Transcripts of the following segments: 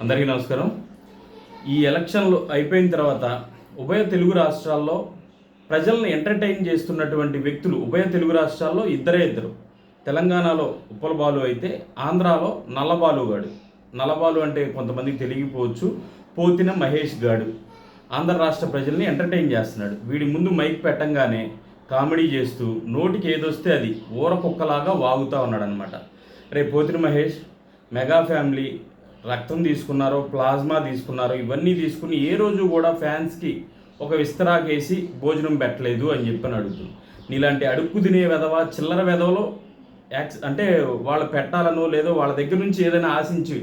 అందరికీ నమస్కారం. ఈ ఎలక్షన్లు అయిపోయిన తర్వాత ఉభయ తెలుగు రాష్ట్రాల్లో ప్రజల్ని ఎంటర్టైన్ చేస్తున్నటువంటి వ్యక్తులు ఉభయ తెలుగు రాష్ట్రాల్లో ఇద్దరే ఇద్దరు. తెలంగాణలో ఉప్పలబాలు అయితే ఆంధ్రాలో నల్లబాలు గాడు. నల్లబాలు అంటే కొంతమందికి తెలియకపోవచ్చు. పోతిన మహేష్ గాడు. ఆంధ్ర రాష్ట్ర ప్రజల్ని ఎంటర్టైన్ చేస్తున్నాడు. వీడి ముందు మైక్ పెట్టంగానే కామెడీ చేస్తూ నోటికి ఏదొస్తే అది ఊరకుక్కలాగా వాగుతూ ఉన్నాడనమాట రేపు పోతిన మహేష్ మెగా ఫ్యామిలీ రక్తం తీసుకున్నారో ప్లాజ్మా తీసుకున్నారో ఇవన్నీ తీసుకుని ఏ రోజు కూడా ఫ్యాన్స్కి ఒక విస్తరాకేసి భోజనం పెట్టలేదు అని చెప్పని అడుగుతుంది. నీలాంటి అడుక్కు తినే వెధవ చిల్లర వెధవలో యాక్స్ అంటే వాళ్ళు పెట్టాలనో లేదో వాళ్ళ దగ్గర నుంచి ఏదైనా ఆశించి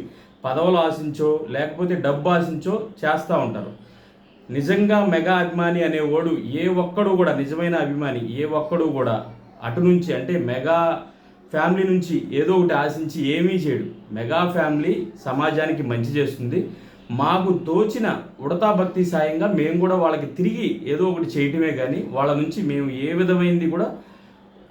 పదవులు ఆశించో లేకపోతే డబ్బు ఆశించో చేస్తూ ఉంటారు. నిజంగా మెగా అభిమాని అనేవాడు ఏ ఒక్కడు కూడా నిజమైన అభిమాని ఏ ఒక్కడు కూడా అటు నుంచి అంటే మెగా ఫ్యామిలీ నుంచి ఏదో ఒకటి ఆశించి ఏమీ చేయడు. మెగా ఫ్యామిలీ సమాజానికి మంచి చేస్తుంది. మాకు తోచిన ఉడతా భక్తి సాయంగా మేము కూడా వాళ్ళకి తిరిగి ఏదో ఒకటి చేయటమే కానీ వాళ్ళ నుంచి మేము ఏ విధమైనది కూడా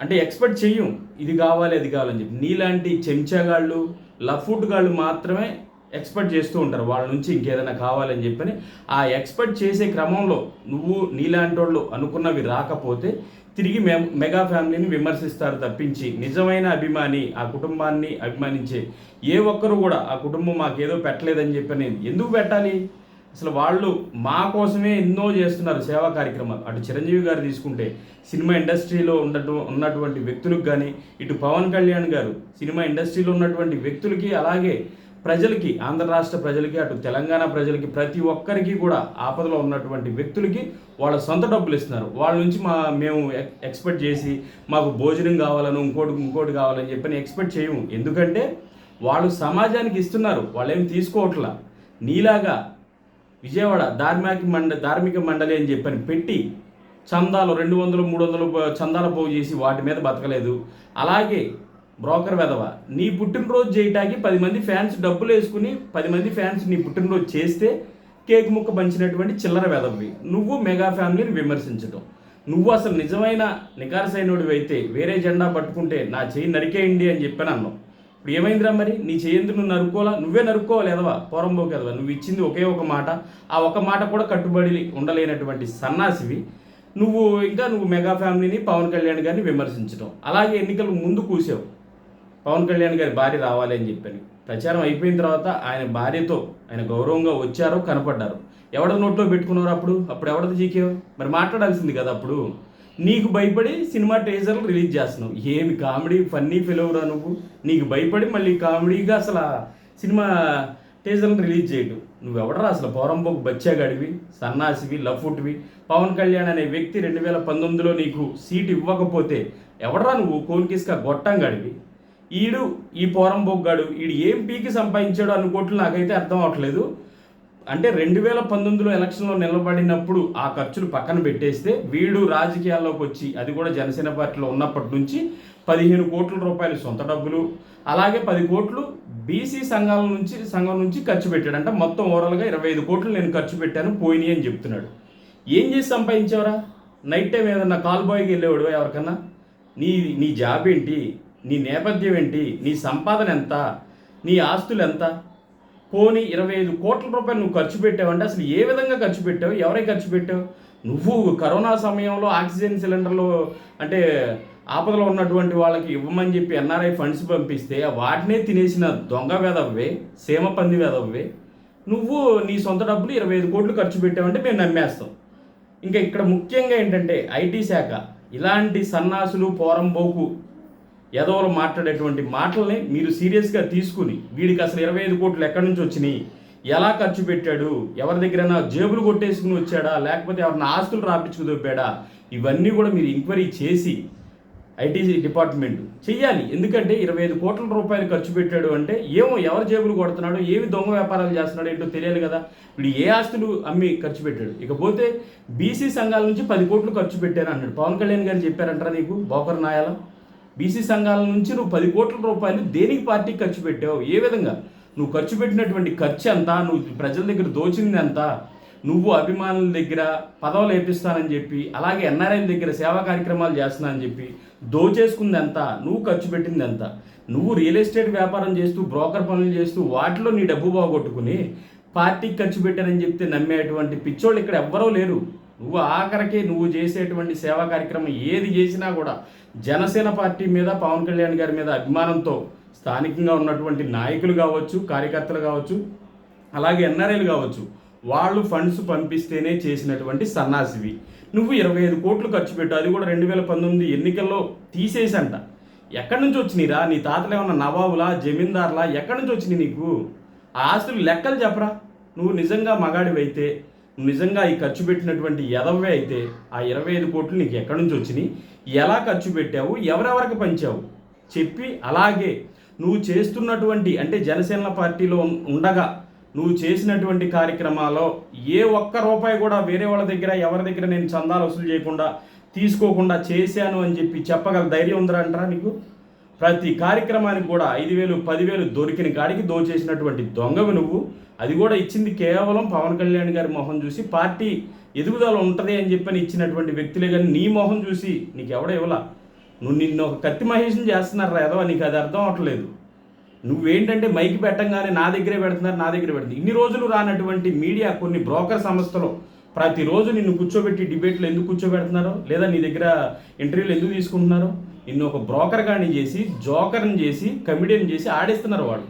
అంటే ఎక్స్పెక్ట్ చెయ్యం. ఇది కావాలి అది కావాలని చెప్పి. నీలాంటి చెంచాగాళ్ళు లఫూట్ గాళ్ళు మాత్రమే ఎక్స్పెక్ట్ చేస్తూ ఉంటారు. వాళ్ళ నుంచి ఇంకేదైనా కావాలని చెప్పని. ఆ ఎక్స్పెక్ట్ చేసే క్రమంలో నువ్వు నీలాంటి వాళ్ళు అనుకున్నవి రాకపోతే తిరిగి మె మెగా ఫ్యామిలీని విమర్శిస్తారు తప్పించి నిజమైన అభిమాని ఆ కుటుంబాన్ని అభిమానించే ఏ ఒక్కరు కూడా ఆ కుటుంబం మాకేదో పెట్టలేదని చెప్పి నేను ఎందుకు పెట్టాలి? అసలు వాళ్ళు మా కోసమే ఎన్నో చేస్తున్నారు సేవా కార్యక్రమాలు. అటు చిరంజీవి గారు తీసుకుంటే సినిమా ఇండస్ట్రీలో ఉండటం ఉన్నటువంటి వ్యక్తులకు కానీ ఇటు పవన్ కళ్యాణ్ గారు సినిమా ఇండస్ట్రీలో ఉన్నటువంటి వ్యక్తులకి అలాగే ప్రజలకి ఆంధ్ర రాష్ట్ర ప్రజలకి అటు తెలంగాణ ప్రజలకి ప్రతి ఒక్కరికి కూడా ఆపదలో ఉన్నటువంటి వ్యక్తులకి వాళ్ళ సొంత డబ్బులు ఇస్తున్నారు. వాళ్ళ నుంచి మా మేము ఎక్- ఎక్స్పెక్ట్ చేసి మాకు భోజనం కావాలని ఇంకోటి ఇంకోటి కావాలని చెప్పని ఎక్స్పెక్ట్ చేయము. ఎందుకంటే వాళ్ళు సమాజానికి ఇస్తున్నారు. వాళ్ళు ఏం తీసుకోవట్లా. నీలాగా విజయవాడ ధార్మిక మండ ధార్మిక మండలి అని చెప్పని పెట్టి చందాలు రెండు వందలు మూడు వందలు చందాలు చందాల పోగు చేసి వాటి మీద బతకలేదు. అలాగే బ్రోకర్ వెధవ నీ పుట్టినరోజు చేయటానికి పది మంది ఫ్యాన్స్ డబ్బులు వేసుకుని పది మంది ఫ్యాన్స్ నీ పుట్టినరోజు చేస్తే కేక్ ముక్క పంచినటువంటి చిల్లర వెధవి నువ్వు మెగా ఫ్యామిలీని విమర్శించడం నువ్వు అసలు నిజమైన నికారసైనోడివి అయితే వేరే జెండా పట్టుకుంటే నా చేయి నరికేయండి అని చెప్పి అన్నావు ఇప్పుడు ఏమైందిరా మరి? నీ చేయందుకు నువ్వు నరుక్కోవాలా? నువ్వే నరుక్కోవాలి ఎదవా పోరంబోకి ఎదవా నువ్వు ఇచ్చింది ఒకే ఒక మాట. ఆ ఒక మాట కూడా కట్టుబడి ఉండలేనటువంటి సన్నాసివి. నువ్వు ఇంకా నువ్వు మెగా ఫ్యామిలీని పవన్ కళ్యాణ్ గారిని విమర్శించడం అలాగే ఎన్నికలు ముందు కూసావు. పవన్ కళ్యాణ్ గారి భార్య రావాలి అని చెప్పాను. ప్రచారం అయిపోయిన తర్వాత ఆయన భార్యతో ఆయన గౌరవంగా వచ్చారో కనపడ్డారు. ఎవడ నోట్లో పెట్టుకున్నారు అప్పుడు? అప్పుడు ఎవడది జీకేవు మరి మాట్లాడాల్సింది కదా అప్పుడు. నీకు భయపడి సినిమా టేజర్లు రిలీజ్ చేస్తున్నావు. ఏమి కామెడీ ఫన్నీ ఫిలవరా నువ్వు? నీకు భయపడి మళ్ళీ కామెడీగా అసలు సినిమా టేజర్లు రిలీజ్ చేయడు. నువ్వెవడరా అసలు? పోరంబోకు బచ్చాగాడివి సన్నాసివి లఫుట్వి. పవన్ కళ్యాణ్ అనే వ్యక్తి రెండు వేల పంతొమ్మిదిలో నీకు సీటు ఇవ్వకపోతే ఎవడరా నువ్వు? కోన్కిస్కా గొట్టంగాడివి. ఈడు ఈ పోరం బొగ్గాడు ఈడు ఏం పీకి సంపాదించాడు అన్న కోట్లు నాకైతే అర్థం అవట్లేదు. అంటే రెండు వేల పంతొమ్మిదిలో ఎలక్షన్లో నిలబడినప్పుడు ఆ ఖర్చులు పక్కన పెట్టేస్తే వీడు రాజకీయాల్లోకి వచ్చి అది కూడా జనసేన పార్టీలో ఉన్నప్పటి నుంచి పదిహేను కోట్ల రూపాయలు సొంత డబ్బులు అలాగే పది కోట్లు బీసీ సంఘాల నుంచి సంఘం నుంచి ఖర్చు పెట్టాడు అంటే మొత్తం ఓవరాల్గా ఇరవై ఐదు కోట్లు నేను ఖర్చు పెట్టాను పోయినాయి అని చెప్తున్నాడు. ఏం చేసి సంపాదించావరా? నైట్ టైం ఏదన్నా కాల్ బాయ్కి వెళ్ళేవాడు ఎవరికన్నా? నీ నీ జాబ్ ఏంటి? నీ నేపథ్యం ఏంటి? నీ సంపాదన ఎంత? నీ ఆస్తులు ఎంత? పోనీ ఇరవై ఐదు కోట్ల రూపాయలు నువ్వు ఖర్చు పెట్టావంటే అసలు ఏ విధంగా ఖర్చు పెట్టావు? ఎవరై ఖర్చు పెట్టావు? నువ్వు కరోనా సమయంలో ఆక్సిజన్ సిలిండర్లు అంటే ఆపదలో ఉన్నటువంటి వాళ్ళకి ఇవ్వమని చెప్పి ఎన్ఆర్ఐ ఫండ్స్ పంపిస్తే వాటినే తినేసిన దొంగ వేదవ్వే సీమ పంది వేదవ్వే నువ్వు నీ సొంత డబ్బులు ఇరవై ఐదు కోట్లు ఖర్చు పెట్టావంటే మేము నమ్మేస్తాం. ఇంకా ఇక్కడ ముఖ్యంగా ఏంటంటే ఐటీ శాఖ ఇలాంటి సన్నాసులు పోరంబోకు ఎదవలు మాట్లాడేటువంటి మాటల్ని మీరు సీరియస్గా తీసుకుని వీడికి అసలు ఇరవై ఐదు కోట్లు ఎక్కడి నుంచి వచ్చినాయి? ఎలా ఖర్చు పెట్టాడు? ఎవరి దగ్గరైనా జేబులు కొట్టేసుకుని వచ్చాడా? లేకపోతే ఎవరిని ఆస్తులు రాపించుకు దొబ్బాడా? ఇవన్నీ కూడా మీరు ఎంక్వైరీ చేసి ఐటీసీ డిపార్ట్మెంట్ చెయ్యాలి. ఎందుకంటే ఇరవై ఐదు కోట్ల రూపాయలు ఖర్చు పెట్టాడు అంటే ఏమో ఎవరు జేబులు కొడుతున్నాడు? ఏవి దొంగ వ్యాపారాలు చేస్తున్నాడు ఏంటో తెలియాలి కదా. వీడు ఏ ఆస్తులు అమ్మి ఖర్చు పెట్టాడు? ఇకపోతే బీసీ సంఘాల నుంచి పది కోట్లు ఖర్చు పెట్టాను అన్నాడు. పవన్ కళ్యాణ్ గారు చెప్పారంటారా నీకు? బోకర్ నాయాల? బీసీ సంఘాల నుంచి నువ్వు పది కోట్ల రూపాయలు దేనికి పార్టీకి ఖర్చు పెట్టావు? ఏ విధంగా? నువ్వు ఖర్చు పెట్టినటువంటి ఖర్చు ఎంత? నువ్వు ప్రజల దగ్గర దోచింది ఎంత? నువ్వు అభిమానుల దగ్గర పదవులు వేపిస్తానని చెప్పి అలాగే ఎన్ఆర్ఐల దగ్గర సేవా కార్యక్రమాలు చేస్తున్నానని చెప్పి దోచేసుకుంది ఎంత? నువ్వు ఖర్చు పెట్టింది ఎంత? నువ్వు రియల్ ఎస్టేట్ వ్యాపారం చేస్తూ బ్రోకర్ పనులు చేస్తూ వాటిలో నీ డబ్బు బాగొట్టుకుని పార్టీకి ఖర్చు పెట్టానని చెప్తే నమ్మేటువంటి పిచ్చోళ్ళు ఇక్కడ ఎవ్వరూ లేరు. నువ్వు ఆఖరికి నువ్వు చేసేటువంటి సేవా కార్యక్రమం ఏది చేసినా కూడా జనసేన పార్టీ మీద పవన్ కళ్యాణ్ గారి మీద అభిమానంతో స్థానికంగా ఉన్నటువంటి నాయకులు కావచ్చు కార్యకర్తలు కావచ్చు అలాగే ఎన్ఆర్ఐలు కావచ్చు వాళ్ళు ఫండ్స్ పంపిస్తేనే చేసినటువంటి సన్నాసివి. నువ్వు ఇరవై ఐదు కోట్లు ఖర్చు పెట్టు అది కూడా రెండు వేల పంతొమ్మిది ఎన్నికల్లో తీసేసంట. ఎక్కడి నుంచి వచ్చినాయిరా? నీ తాతలు ఏమన్నా నవాబులా జమీందార్లా? ఎక్కడి నుంచి వచ్చినాయి నీకు? ఆ ఆస్తులు లెక్కలు చెప్పరా? నువ్వు నిజంగా మగాడివైతే నిజంగా ఈ ఖర్చు పెట్టినటువంటి ఎదవే అయితే ఆ ఇరవై ఐదు కోట్లు నీకు ఎక్కడి నుంచి వచ్చినాయి? ఎలా ఖర్చు పెట్టావు? ఎవరెవరికి పంచావు? చెప్పి అలాగే నువ్వు చేస్తున్నటువంటి అంటే జనసేన పార్టీలో ఉండగా నువ్వు చేసినటువంటి కార్యక్రమాల్లో ఏ ఒక్క రూపాయి కూడా వేరే వాళ్ళ దగ్గర ఎవరి దగ్గర నేను చందాలు వసూలు చేయకుండా తీసుకోకుండా చేశాను అని చెప్పి చెప్పగల ధైర్యం ఉందిరా అంటారా నీకు? ప్రతి కార్యక్రమానికి కూడా ఐదు వేలు పదివేలు దొరికిన కాడికి దోచేసినటువంటి దొంగవి నువ్వు. అది కూడా ఇచ్చింది కేవలం పవన్ కళ్యాణ్ గారి మొహం చూసి పార్టీ ఎదుగుదల ఉంటుంది అని చెప్పని ఇచ్చినటువంటి వ్యక్తులే కానీ నీ మొహం చూసి నీకు ఎవడో ఇవ్వలా. నువ్వు నిన్ను ఒక కత్తి మహేష్ని చేస్తున్నారా ఏదో నీకు అది అర్థం అవట్లేదు. నువ్వేంటంటే మైక్ పెట్టంగానే నా దగ్గరే పెడుతున్నారు నా దగ్గర పెడుతుంది ఇన్ని రోజులు రానటువంటి మీడియా కొన్ని బ్రోకర్ సంస్థలు ప్రతిరోజు నిన్ను కూర్చోబెట్టి డిబేట్లు ఎందుకు కూర్చోబెడుతున్నారో? లేదా నీ దగ్గర ఇంటర్వ్యూలు ఎందుకు తీసుకుంటున్నారో? నిన్ను ఒక బ్రోకర్ గాని చేసి జోకర్ని చేసి కమిడియన్ చేసి ఆడిస్తున్నారు వాళ్ళు.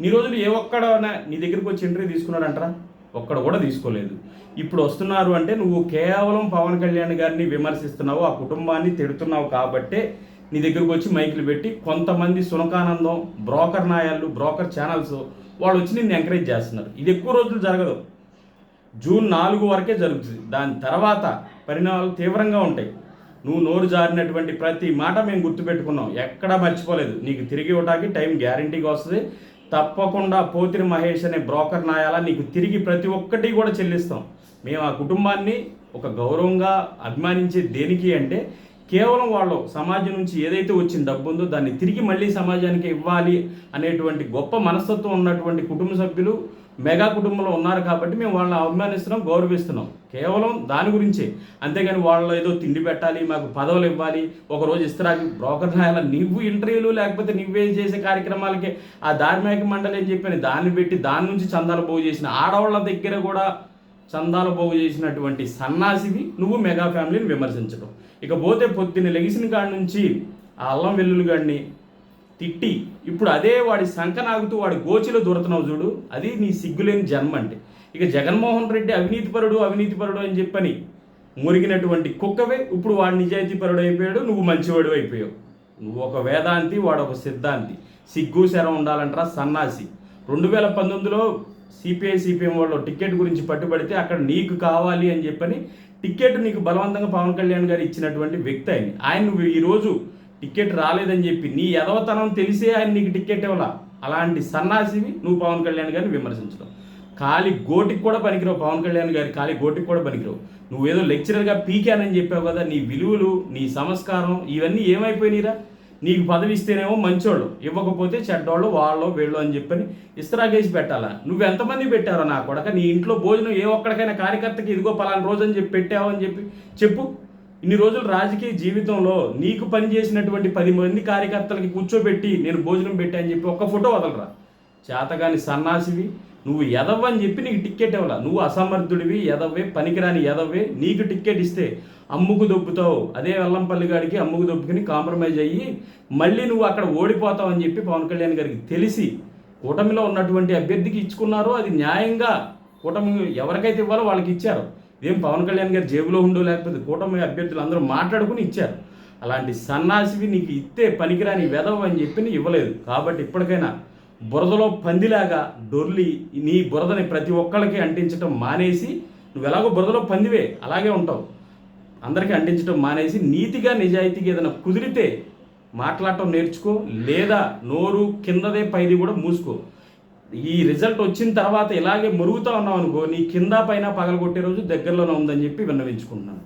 నీ రోజులు ఏ ఒక్కడైనా నీ దగ్గరికి వచ్చి ఇంటర్వ్యూ తీసుకున్నారంటారా ఒక్కడ కూడా తీసుకోలేదు. ఇప్పుడు వస్తున్నారు అంటే నువ్వు కేవలం పవన్ కళ్యాణ్ గారిని విమర్శిస్తున్నావు ఆ కుటుంబాన్ని తిడుతున్నావు కాబట్టే నీ దగ్గరకు వచ్చి మైకులు పెట్టి కొంతమంది సునకానందం బ్రోకర్ నాయాలు బ్రోకర్ ఛానల్స్ వాళ్ళు వచ్చి నిన్ను ఎంకరేజ్ చేస్తున్నారు. ఇది ఎక్కువ రోజులు జరగదు. జూన్ నాలుగు వరకే జరుగుతుంది. దాని తర్వాత పరిణామాలు తీవ్రంగా ఉంటాయి. నువ్వు నోరు జారినటువంటి ప్రతి మాట మేము గుర్తుపెట్టుకున్నాం. ఎక్కడా మర్చిపోలేదు. నీకు తిరిగి ఇవ్వడానికి టైం గ్యారంటీగా వస్తుంది. తప్పకుండా పోతిరి మహేష్ అనే బ్రోకర్ నాయాల నీకు తిరిగి ప్రతి ఒక్కటి కూడా చెల్లిస్తాం. మేము ఆ కుటుంబాన్ని ఒక గౌరవంగా అభిమానించే దేనికి అంటే కేవలం వాళ్ళు సమాజం నుంచి ఏదైతే వచ్చిన డబ్బు ఉందో దాన్ని తిరిగి మళ్ళీ సమాజానికి ఇవ్వాలి అనేటువంటి గొప్ప మనస్తత్వం ఉన్నటువంటి కుటుంబ సభ్యులు మెగా కుటుంబంలో ఉన్నారు కాబట్టి మేము వాళ్ళని అభిమానిస్తున్నాం గౌరవిస్తున్నాం. కేవలం దాని గురించే. అంతేగాని వాళ్ళు ఏదో తిండి పెట్టాలి మాకు పదవులు ఇవ్వాలి ఒక రోజు బ్రోకర్ రాయాల నువ్వు ఇంటర్వ్యూలు లేకపోతే నువ్వే చేసే కార్యక్రమాలకి ఆ ధార్మిక మండలి అని చెప్పని దాన్ని పెట్టి దాని నుంచి చందాలు పోగు చేసిన ఆడవాళ్ళ దగ్గర కూడా చందాల పోగు చేసినటువంటి సన్నాసివి నువ్వు మెగా ఫ్యామిలీని విమర్శించడం ఇకపోతే పొద్దున్న లెగిసిన కాడి నుంచి ఆ అల్లం వెల్లుల్లి గాడిని తిట్టి ఇప్పుడు అదే వాడి సంక నాగుతూ వాడి గోచిలో దొరుకుతున్నావు చూడు అది నీ సిగ్గులేని జన్మ అంటే. ఇక జగన్మోహన్ రెడ్డి అవినీతిపరుడు అవినీతిపరుడు అని చెప్పని మురిగినటువంటి కుక్కవే ఇప్పుడు వాడు నిజాయితీపరుడు అయిపోయాడు నువ్వు మంచివాడు అయిపోయావు. నువ్వు ఒక వేదాంతి వాడు ఒక సిద్ధాంతి. సిగ్గు శరం ఉండాలంటారా సన్నాసి? రెండు వేల పంతొమ్మిదిలో సిపిఐ సిపిఎం వాళ్ళు టికెట్ గురించి పట్టుబడితే అక్కడ నీకు కావాలి అని చెప్పని టికెట్ నీకు బలవంతంగా పవన్ కళ్యాణ్ గారు ఇచ్చినటువంటి వ్యక్తి ఆయన. ఆయన నువ్వు ఈరోజు టికెట్ రాలేదని చెప్పి నీ ఎదవతనం తెలిసే ఆయన నీకు టికెట్ ఇవ్వాల? అలాంటి సన్నాసివి నువ్వు పవన్ కళ్యాణ్ గారిని విమర్శించడం. ఖాళీ గోటికి కూడా పనికిరావు పవన్ కళ్యాణ్ గారి ఖాళీ గోటికి కూడా పనికిరావు. నువ్వేదో లెక్చరర్గా పీకానని చెప్పావు కదా నీ విలువలు నీ సంస్కారం ఇవన్నీ ఏమైపోయినాయిరా? నీకు పదవి ఇస్తేనేమో మంచోళ్ళు ఇవ్వకపోతే చెడ్డోళ్ళు వాళ్ళు వీళ్ళు అని చెప్పని ఇస్త్రాగేసి పెట్టాలా? నువ్వు ఎంతమంది పెట్టారో నా కొడక? నీ ఇంట్లో భోజనం ఏ ఒక్కడికైనా కార్యకర్తకి ఇదిగో పలానా రోజు అని చెప్పి పెట్టావు అని చెప్పి చెప్పు. ఇన్ని రోజులు రాజకీయ జీవితంలో నీకు పని చేసినటువంటి పది మంది కార్యకర్తలకి కూర్చోబెట్టి నేను భోజనం పెట్టా అని చెప్పి ఒక్క ఫోటో వదలరా? చేతగాని సన్నాసివి నువ్వు ఎదవ్వని చెప్పి నీకు టిక్కెట్ ఇవ్వాల? నువ్వు అసమర్థుడివి ఎదవే పనికిరాని ఎదవే నీకు టిక్కెట్ ఇస్తే అమ్ముకు దొబ్బుతావు. అదే వెల్లంపల్లి గారికి అమ్ముకు దొబ్బుకుని కాంప్రమైజ్ అయ్యి మళ్ళీ నువ్వు అక్కడ ఓడిపోతావు అని చెప్పి పవన్ కళ్యాణ్ గారికి తెలిసి కూటమిలో ఉన్నటువంటి అభ్యర్థికి ఇచ్చుకున్నారో అది న్యాయంగా కూటమి ఎవరికైతే ఇవ్వాలో వాళ్ళకి ఇచ్చారు. ఏం పవన్ కళ్యాణ్ గారి జేబులో ఉండో లేకపోతే కూటమి అభ్యర్థులు అందరూ మాట్లాడుకుని ఇచ్చారు. అలాంటి సన్నాసివి నీకు ఇస్తే పనికిరాని వెదవు అని చెప్పి నీ ఇవ్వలేదు. కాబట్టి ఇప్పటికైనా బురదలో పందిలాగా డొర్లి నీ బురదని ప్రతి ఒక్కళ్ళకి అంటించడం మానేసి నువ్వు ఎలాగో బురదలో పందివే అలాగే ఉంటావు. అందరికీ అందించడం మానేసి నీతిగా నిజాయితీగా ఏదైనా కుదిరితే మాట్లాడటం నేర్చుకో లేదా నోరు కిందదే పైది కూడా మూసుకో. ఈ రిజల్ట్ వచ్చిన తర్వాత ఇలాగే మురుగుతా ఉన్నావు అనుకో నీ కింద పైన పగలగొట్టే రోజు దగ్గరలోనే ఉందని చెప్పి విన్నవించుకుంటున్నాను.